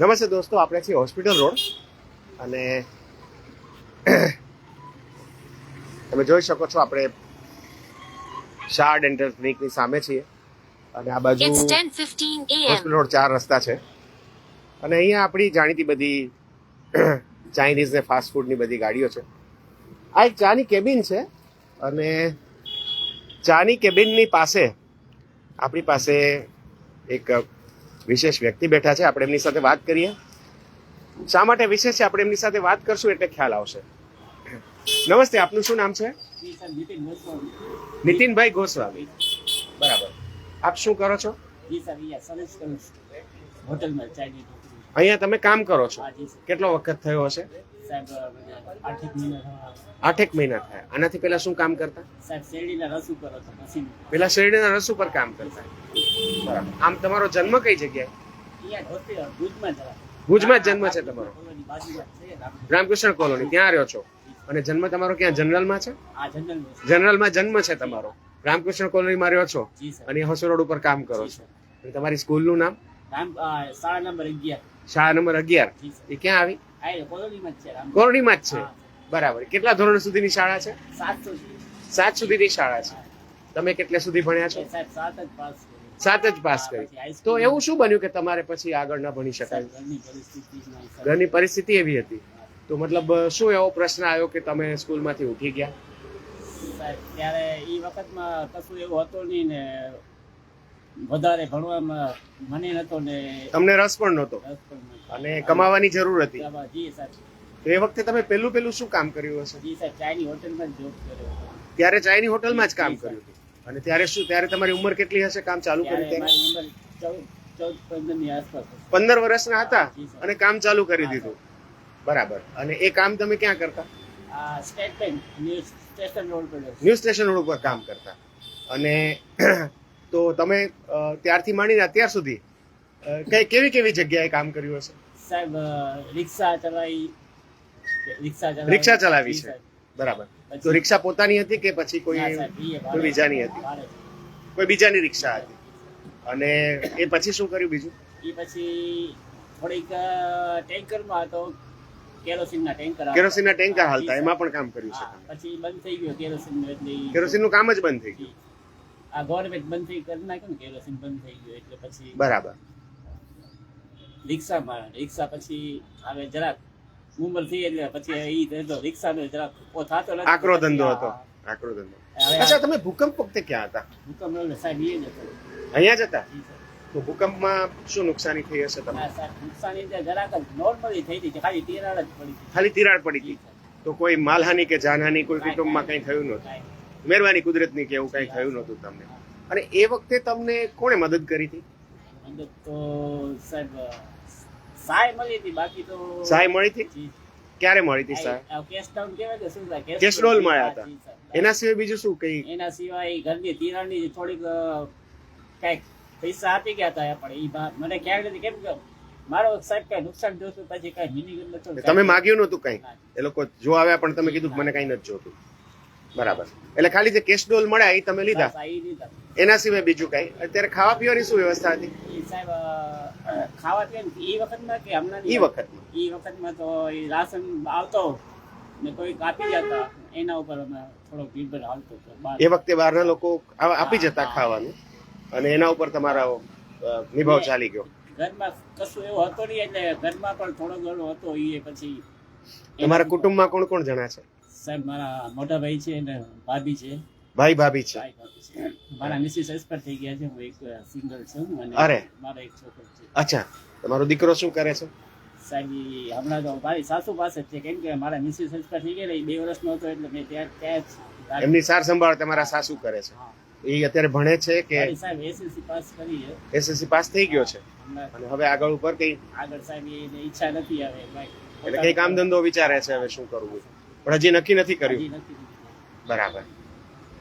નમસ્તે દોસ્તો આપણે છીએ હોસ્પિટલ રોડ. અને તમે જોઈ શકો છો આપણે શાહ ડેન્ટલ ક્લિનિકની સામે છીએ. અને આ બાજુ It's 10:15 a.m. હોસ્પિટલ રોડ ચાર રસ્તા છે. અને અહીંયા આપણી જાણીતી બધી ચાઇનીઝ ને ફાસ્ટ ફૂડની બધી ગાડીઓ છે. આ એક ચાની કેબિન છે. અને ચાની કેબિનની પાસે આપણી પાસે એક વિશેષ વ્યક્તિ બેઠા છે. આપણે એમની સાથે વાત કરીએ. શા માટે વિશેષ છે? આપણે એમની સાથે વાત કરશું એટલે ખ્યાલ આવશે. નમસ્તે આપનું શું નામ છે? નીતિનભાઈ ગોસ્વામી. બરાબર. આપ શું કરો છો? અહીંયા હોટલમાં તમે કામ કરો છો. કેટલો વખત થયો હશે? આઠેક મહિના થયા. આનાથી પહેલા શું કામ કરતા? પેલા શેરડીના રસ ઉપર કામ કરતા. બરાબર. આમ તમારો જન્મ કઈ જગ્યાએ? ભુજમાં જ જન્મ છે તમારો. રામકૃષ્ણ કોલોની. ત્યાં રહ્યો છો. અને જન્મ તમારો ક્યાં? જનરલમાં છે? જનરલમાં જન્મ છે તમારો. રામકૃષ્ણ કોલોનીમાં રહ્યો છો? અને હોસ્પિટલ રોડ ઉપર કામ કરો છો. અને તમારી સ્કૂલનું નામ? શાળા નંબર અગિયાર. શાળા નંબર અગિયાર. એ ક્યાં આવી? કોલોનીમાં જ છે. બરાબર. કેટલા ધોરણ સુધીની શાળા છે? સાત સુધીની શાળા છે. તમે કેટલે સુધી ભણ્યા છો? સાહેબ સાત જ પાસ કરી. તો એવું શું બન્યું કે તમારે પછી આગળ ન ભણી શકાય? ઘરની પરિસ્થિતિ એવી હતી. તો મતલબ શું એવો પ્રશ્ન આવ્યો કે તમે સ્કૂલમાંથી ઉઠી ગયા? સાહેબ ત્યારે એ વખતમાં કશું એવું હતું નહીં ને વધારે ભણવામાં મને નતો ને તમને રસ પણ નહોતો? રસ પણ. અને કમાવાની જરૂર હતી. જી સાહેબ. તો એ વખતે તમે પહેલું પહેલું શું કામ કર્યું હશે? જી સાહેબ ચાઇની હોટલમાં જોબ કર્યો ત્યારે ચાઇની હોટલમાં જ કામ કર્યું હતું. અને ત્યારે શું ત્યારે તમારી ઉંમર કેટલી હશે કામ ચાલુ કર્યું ત્યારે પંદર વર્ષના હતા અને કામ ચાલુ કરી દીધું. બરાબર. અને એ કામ તમે ક્યાં કરતા? આ ન્યૂઝ સ્ટેશન રોડ ઉપર કામ કરતા. અને તો તમે ત્યારથી માંડીને અત્યાર સુધી કઈ કેવી કેવી જગ્યાએ કામ કર્યું હશે? સાહેબ રિક્ષા ચલાવી રિક્ષા ચલાવી. રિક્ષા ચલાવી છે. બરાબર. તો રિક્ષા પોતાની હતી કે પછી કોઈ કોઈ બીજાની હતી? કોઈ બીજાની રિક્ષા હતી? અને એ પછી શું કર્યું બીજું? એ પછી થોડીક ટેન્કરમાં હતો. કેરોસીનના ટેન્કર. કેરોસીનના ટેન્કર હાલતા. એમાં પણ કામ કર્યું છે પછી બંધ થઈ ગયો કેરોસીન એટલે કેરોસીનનું કામ જ બંધ થઈ ગયું? આ ગવર્મેન્ટ બંધ થઈ કરી નાખ્યું ને કેરોસીન બંધ થઈ ગયું એટલે પછી બરાબર. રિક્ષામાં રિક્ષા પછી આવે જરાક ઉંમર થઈ એટલે પછી એ ધંધો રિક્ષાનો જરાક ઓ થાતો નથી. આકરો ધંધો હતો. આકરો ધંધો. અચ્છા તમે ભૂકંપ વખતે ક્યાં હતા? ભૂકંપ નો સાહેબ એ જ હતો. અહીંયા જ હતા? તો ભૂકંપમાં શું નુકસાની થઈ હશે તમને? નુકસાની એટલે જરાક જ નોર્મલી થઈ હતી ખાલી તિરાડ જ પડી હતી. ખાલી તિરાડ પડી હતી? તો કોઈ માલહાની કે જાનહાની કોઈ કુટુંબમાં કંઈ થયું નહોતું. મહેરબાની કુદરતની કે એવું કંઈ થયું નહોતું તમને? અને એ વખતે તમને કોણે મદદ કરી હતી? મદદ તો સાહેબ સહાય મળી હતી બાકી તો સહાય મળી હતી? ક્યારે મળી હતી સહાય આ કેશ ડાઉન કહેવાય કે શું થાય? કેશ ડોલ મળ્યા હતા. એના સિવાય બીજું શું કઈ? એના સિવાય ઘરની તિરાડની થોડીક કંઈક પૈસા આપી ગયા હતા પણ એ મને ખ્યાલ નથી કેમ કે મારો સાહેબ કઈ નુકસાન જોતું પછી કઈ મિનિંગ નતું તમે માગ્યું નતું કંઈ? એ લોકો જો આવ્યા પણ તમે કીધું મને કઈ નથી જોતું. બરાબર. એટલે ખાલી જે કેશ ડોલ મળ્યા એ તમે લીધા? એ લીધા. એના સિવાય બીજું કઈ? અત્યારે ખાવા પીવાની શું વ્યવસ્થા હતી? સાહેબ ખાવા પીવાની એ વખતમાં કે હમણાં એ વખતમાં. એ વખતમાં તો એ રાશન આવતો ને કોઈ કાપી જતા. એના ઉપર અમે થોડોક નિર્ભર હાલતો એ વખતે બહારના લોકો આપી જતા ખાવાનું અને એના ઉપર તમારા નિભાવ ચાલી ગયો. ઘરમાં કશું એવું હતું નહીં એટલે ઘરમાં પણ થોડો ઘણો હતો એ પછી તમારા કુટુંબમાં કોણ કોણ જણા છે? સાહેબ મારા મોટા ભાઈ છે ને ભાભી છે. ભાઈ ભાભી છે. મારા મિસિસ એક્સપર્ટ થઈ ગયા છે હું એક સિંગલ છું અને અરે. મારો એક છોકરો છે. અચ્છા તમારો દીકરો શું કરે છે? સાહેબ હમણાં તો મારી સાસુ પાસે છે. કેમ કે મારા મિસિસ એક્સપર્ટ થઈ ગયા બે વર્ષનો હતો એટલે મેં ત્યાં ત્યાં જ એમની સાર સંભાળ તમારા સાસુ કરે છે. એ અત્યારે ભણે છે કે સાહેબ એસએસસી પાસ કરી છે. એસએસસી પાસ થઈ ગયો છે? અને હવે આગળ ઉપર કઈ આગળ સાહેબ એને ઈચ્છા નથી હવે એટલે કઈ કામ ધંધો વિચારે છે હવે શું કરવું? પણ હજી નક્કી નથી કર્યું. બરાબર.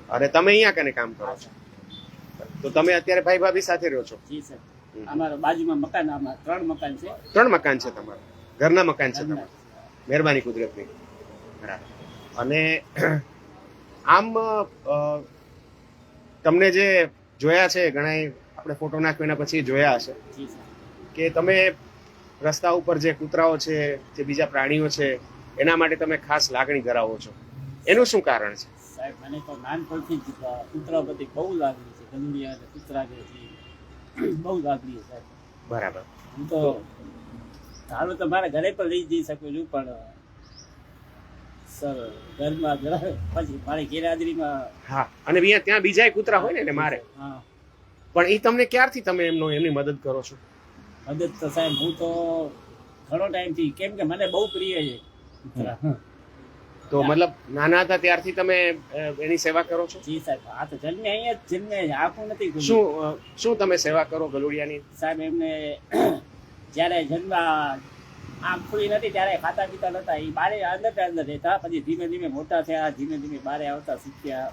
અને તમે અહીંયા કને કામ કરો છો? તો તમે અત્યારે ભાઈ ભાભી સાથે રહો છો? જી સર અમારા બાજુમાં મકાન આમાં ત્રણ મકાન છે. ત્રણ મકાન છે તમારા. ઘરના મકાન છે તમારા. મહેરબાની કુદરતની. બરાબર. અને આમ તમને જે જોયા છે ઘણા આપણે ફોટો નાખ્યો એના પછી જોયા હશે. કે તમે રસ્તા ઉપર જે કૂતરાઓ છે જે બીજા પ્રાણીઓ છે એના માટે તમે ખાસ લાગણી ધરાવો છો. એનું શું કારણ છે? સાહેબ મને તો નાનપણથી જ કૂતરા બધી બહુ લાગણી છે ગલુડિયા અને કૂતરા જે છે બહુ લાગણી છે સાહેબ. બરાબર. હું તો ધારો તો મારા ઘરે પણ લઈ જઈ શકું છું પણ સર ઘરમાં જરા પછી મારી ગેરહાજરીમાં હા અને અહીંયા ત્યાં બીજા કૂતરા હોય ને એટલે મારે. હા. પણ એ તમને ક્યારથી તમે એમનો એમની મદદ કરો છો? મદદ તો સાહેબ હું તો ઘણો ટાઈમથી કેમ કે મને બહુ પ્રિય છે કૂતરા. તો મતલબ નાના હતા ત્યારથી તમે એની સેવા કરો છો? જી સાહેબ આ તો જન્મે અહીંયા જ જન્મે આખું નથી શું શું તમે સેવા કરો ગલુડિયાની? સાહેબ એમને જ્યારે જન્મ આમ ખુલી નથી ત્યારે ખાતા પીતા નતા. એ બારે અંદર અંદર રહેતા. પછી ધીમે ધીમે મોટા થયા ધીમે ધીમે બારે આવતા શીખ્યા.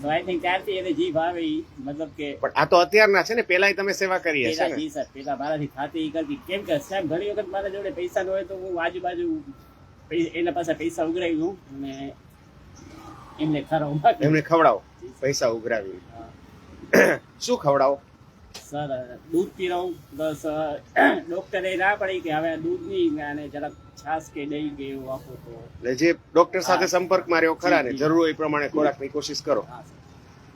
તો આઈ થિંક ત્યારથી એને જીભ આવે મતલબ કે પણ આ તો અત્યારના છે ને પેલા તમે સેવા કરી હશે જી સાહેબ પેલા મારાથી ખાતી કરતી. કેમ કે સાહેબ ઘણી વખત મારા જોડે પૈસા ન હોય તો હું આજુબાજુ એના પાસે પૈસા ઉઘરાવી દઉં અને એમને ખરા એમને ખવડાવો. પૈસા ઉઘરાવી શું ખવડાવો? સર દૂધ પીરાવું બસ ડોક્ટરે ના પડી કે હવે દૂધ નહીં અને જરાક છાશ કે દહીં કે એવું આપો તો. એટલે જે ડોક્ટર સાથે સંપર્ક માર્યો ખરા ને. જરૂર હોય એ પ્રમાણે ખોરાકની કોશિશ કરો.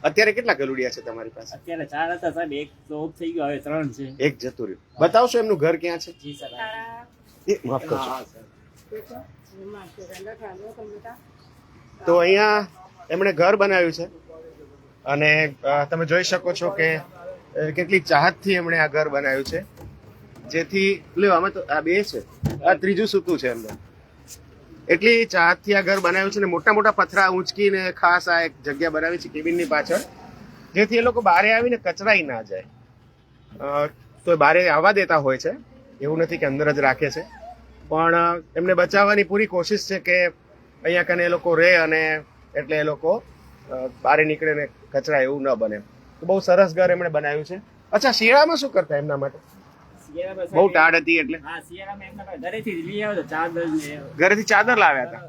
અત્યારે કેટલા ગલુડિયા છે તમારી પાસે? અત્યારે ચાર હતા સાહેબ એક તો ઓફ થઈ ગયો હવે ત્રણ છે. એક જતું રહ્યું. બતાવશો એમનું ઘર ક્યાં છે? જી સર. એ માફ સર. તો અહીંયા એમણે ઘર બનાવ્યું છે. અને તમે જોઈ શકો છો કે કેટલી ચાહતથી એમણે આ ઘર બનાવ્યું છે. જેથી, લ્યો, આમાં તો આ બે છે. આ ત્રીજું સૂતું છે અંદર. એટલી ચાહતથી આ ઘર બનાવ્યું છે ને મોટા મોટા પથરા ઊંચકીને ખાસ આ એક જગ્યા બનાવી છે કેબિનની પાછળ. જેથી એ લોકો બારે આવીને કચરાઈ ના જાય. તો બારે આવવા દેતા હોય છે. એવું નથી કે અંદર જ રાખે છે. પણ એમને બચાવવાની પૂરી કોશિશ છે કે અહીંયા કને એ લોકો રહે અને એટલે એ લોકો બહાર નીકળે ને કચરા એવું ન બને. તો બહુ સરસ ઘર એમણે બનાવ્યું છે. અચ્છા શિયાળામાં શું કરતા એમના માટે? બહુ ટાઢ હતી એટલે. ઘરેથી ચાદર લાવ્યા હતા?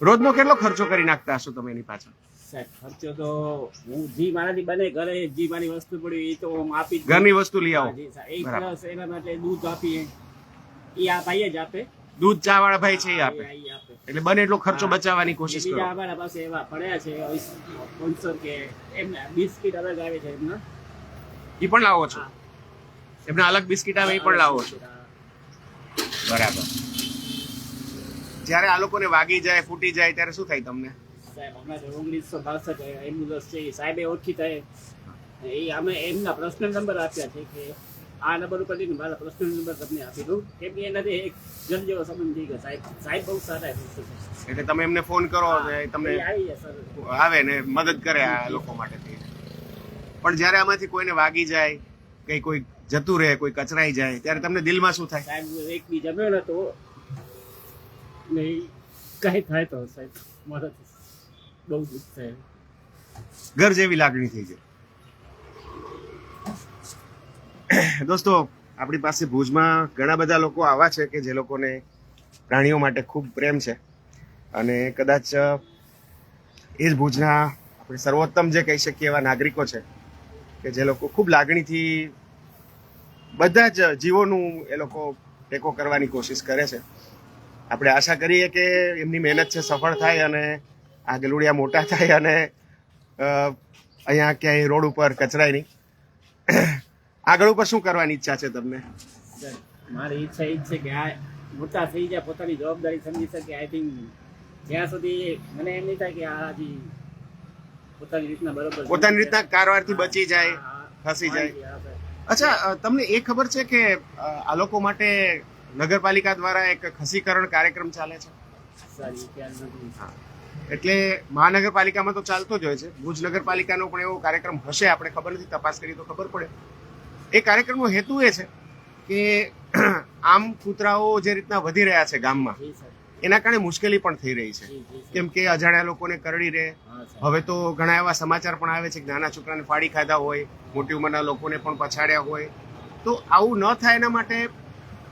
રોજનો કેટલો ખર્ચો કરી નાખતા હશો તમે એની પાછળ? ખર્ચો તો હું જી મારાથી બને ઘરે જી મારી વસ્તુ પડી એ તો હું આપી ઘરની વસ્તુ લઈ આવો. એના માટે દૂધ આપીએ. એ આ ભાઈ જ આપે. દૂધ ચા વાળા ભાઈ છે એ આપે. એટલે બને એટલો ખર્ચો બચાવવાની કોશિશ કરો. અમારા પાસે એવા પડ્યા છે સ્પોન્સર કે એમના બિસ્કિટ અલગ આવે છે એમના. એ પણ લાવો છો. એમના અલગ બિસ્કિટ આવે એ પણ લાવો છો? બરાબર. જ્યારે આ લોકોને વાગી જાય ફૂટી જાય ત્યારે શું થાય તમને? સાહેબ હમણાં ઓગણીસો બાસઠ એમ્બ્યુલન્સ છે એ સાહેબે ઓળખી થાય. એ અમે એમના પર્સનલ નંબર આપ્યા છે કે આ નંબર ઉપર લઈને મારા પ્રશ્ન નંબર તમને આપી દઉં. કેમ કે એનાથી એક જન જેવો સંબંધ થઈ ગયો. સાહેબ સાહેબ બહુ સારા એટલે તમે એમને ફોન કરો તમને આવી ને મદદ કરે આ લોકો માટે. પણ જ્યારે આમાંથી કોઈને વાગી જાય કઈ કોઈ જતું રહે કોઈ કચરાઈ જાય ત્યારે તમને દિલમાં શું થાય? સાહેબ એક બી જમ્યો ને ઈ કઈ થાય તો સાહેબ મારાથી બહુ દુઃખ થાય. ઘર જેવી લાગણી થઈ જાય. દોસ્તો, આપણી પાસે ભુજમાં ઘણા બધા લોકો આવા છે કે જે લોકોને પ્રાણીઓ માટે ખૂબ પ્રેમ છે. અને કદાચ એ જ ભુજના આપણે સર્વોત્તમ જે કહી શકીએ એવા નાગરિકો છે કે જે લોકો ખૂબ લાગણીથી બધા જ જીવોનું એ લોકો ટેકો કરવાની કોશિશ કરે છે. આપણે આશા કરીએ કે એમની મહેનત છે સફળ થાય અને આ ગલુડિયા મોટા થાય અને અહીંયા ક્યાંય રોડ ઉપર કચરાય નહીં. આગળ ઉપર શું કરવાની ઈચ્છા છે તમને? મારી ઈચ્છા એ છે કે આ મોટા થઈ જાય પોતાની જવાબદારી સમજી શકે. આઈ થિંક જ્યાં સુધી મને એમ નહીં થાય કે આ હજી પોતાની રીતના બરોબર પોતાની રીતના કારવારથી બચી જાય ફસી જાય. અચ્છા તમને એ ખબર છે કે આ લોકો માટે નગરપાલિકા દ્વારા એક ખસીકરણ કાર્યક્રમ ચાલે છે. એટલે મહાનગરપાલિકામાં તો ચાલતો જ હોય છે. ભુજ નગરપાલિકાનો પણ એવો કાર્યક્રમ હશે આપણે ખબર નથી તપાસ કરી તો ખબર પડે. એ કાર્યક્રમનો હેતુ એ છે કે આમ કૂતરાઓ જે રીતના વધી રહ્યા છે ગામમાં એના કારણે મુશ્કેલી પણ થઈ રહી છે. કેમ કે અજાણ્યા લોકોને કરડી રહે. હવે તો ઘણા એવા સમાચાર પણ આવે છે કે નાના છોકરાને ફાડી ખાધા હોય મોટી ઉંમરના લોકોને પણ પછાડ્યા હોય. તો આવું ન થાય એના માટે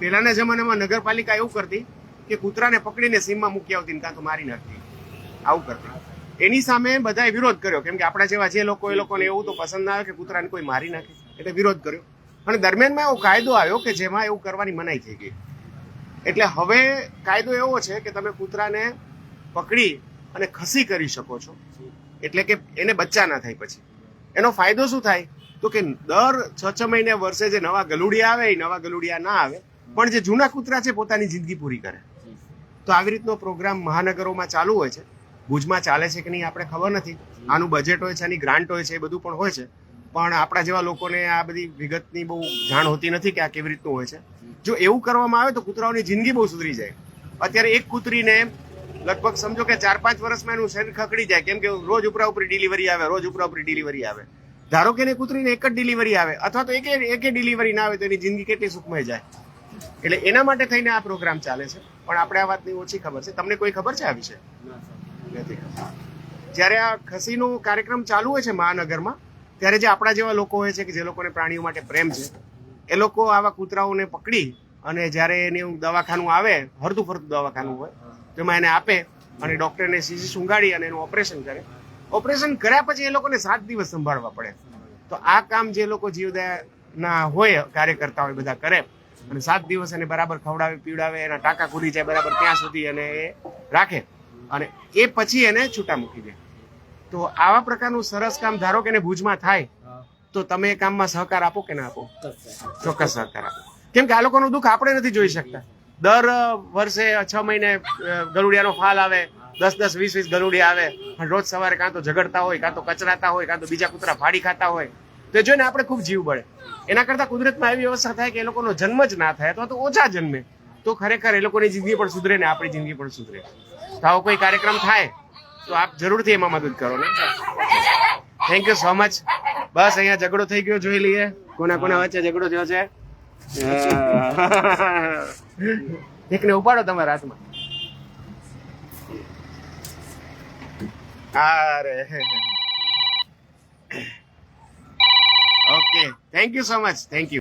પહેલાના જમાનામાં નગરપાલિકા એવું કરતી કે કૂતરાને પકડીને સીમમાં મૂકી આવતી ને કાં તો મારી નાખતી. આવું કરતી. એની સામે બધાએ વિરોધ કર્યો કેમ કે આપણા જેવા જે લોકો એ લોકોને એવું તો પસંદ ના આવે કે કૂતરાને કોઈ મારી નાખે. એટલે વિરોધ કર્યો. અને દરમિયાનમાં એવો કાયદો આવ્યો કે જેમાં એવું કરવાની મનાઈ થઈ ગઈ. એટલે હવે કાયદો એવો છે કે તમે કૂતરાને પકડી અને ખસી કરી શકો છો. એટલે કે એને બચ્ચા ના થાય પછી. એનો ફાયદો શું થાય? તો કે દર છ છ મહિને વર્ષે જે નવા ગલુડિયા આવે, એ નવા ગલુડિયા ના આવે. પણ જે જૂના કૂતરા છે, પોતાની જિંદગી પૂરી કરે. તો આવી રીતનો પ્રોગ્રામ મહાનગરોમાં ચાલુ હોય છે. ભુજમાં ચાલે છે કે નહીં, આપણે ખબર નથી. આનું બજેટ હોય છે, આની ગ્રાન્ટ હોય છે, એ બધું પણ હોય છે. પણ આપણા જેવા લોકોને આ બધી વિગતની બહુ જાણ હોતી નથી કે આ કેવી રીતનું હોય છે. જો એવું કરવામાં આવે તો કૂતરાઓની જિંદગી બહુ સુધરી જાય. અત્યારે એક કૂતરીને લગભગ સમજો કે ચાર પાંચ વર્ષમાં એનું શરીર ખકડી જાય. કેમ કે રોજ ઉપરા ઉપરી ડિલિવરી આવે રોજ ઉપરા ઉપરી ડિલિવરી આવે. ધારો કે એને કૂતરીને એક જ ડિલિવરી આવે અથવા તો એકે એકે ડિલિવરી ના આવે તો એની જિંદગી કેટલી સુખમય જાય. એટલે એના માટે થઈને આ પ્રોગ્રામ ચાલે છે. પણ આપણે આ વાતની ઓછી ખબર છે. તમને કોઈ ખબર છે આ વિશે? નથી. જ્યારે આ ખસીનો કાર્યક્રમ ચાલુ હોય છે મહાનગરમાં ત્યારે જે આપણા જેવા લોકો હોય છે કે જે લોકોને પ્રાણીઓ માટે પ્રેમ છે, એ લોકો આવા કૂતરાઓને પકડી અને જ્યારે એને દવાખાનું આવે હરતું ફરતું દવાખાનું હોય, તેમાં એને આપે અને ડૉક્ટરને સીસી સુંગાડી અને એનું ઓપરેશન કરે. ઓપરેશન કર્યા પછી એ લોકોને સાત દિવસ સંભાળવા પડે. તો આ કામ જે લોકો જીવદયાના હોય કાર્યકર્તા હોય બધા કરે અને સાત દિવસ એને બરાબર ખવડાવે, પીવડાવે, એના ટાંકા ખુલી જાય બરાબર ત્યાં સુધી એને એ રાખે અને એ પછી એને છૂટા મૂકી દે. તો આવા પ્રકારનું સરસ કામ ધારો કે ભુજમાં થાય તો તમે એ કામમાં સહકાર આપો કે ના આપો? ચોક્કસ. સહકાર આપો. કેમ કે આ લોકોનું દુઃખ આપણે નથી જોઈ શકતા. દર વર્ષે છ મહિને ગરુડિયાનો ફાલ આવે દસ દસ વીસ વીસ ગરુડિયા આવે પણ રોજ સવારે કાં તો ઝઘડતા હોય કાં તો કચરાતા હોય કાં તો બીજા કૂતરા ફાડી ખાતા હોય તો જોઈને આપણે ખૂબ જીવ બળે. એના કરતાં કુદરતમાં એવી વ્યવસ્થા થાય કે એ લોકોનો જન્મ જ ના થાય અથવા તો ઓછા જન્મે. તો ખરેખર એ લોકોની જિંદગી પણ સુધરે ને આપણી જિંદગી પણ સુધરે. તો આવો કોઈ કાર્યક્રમ થાય તો આપ જરૂરથી એમાં મદદ કરો ને થેન્ક યુ સો મચ બસ અહીંયા ઝઘડો થઈ ગયો જોઈ લઈએ. કોના કોના વચ્ચે ઝઘડો થયો છે? એકને ઉપાડો તમારા હાથમાં. અરે okay thank you so much thank you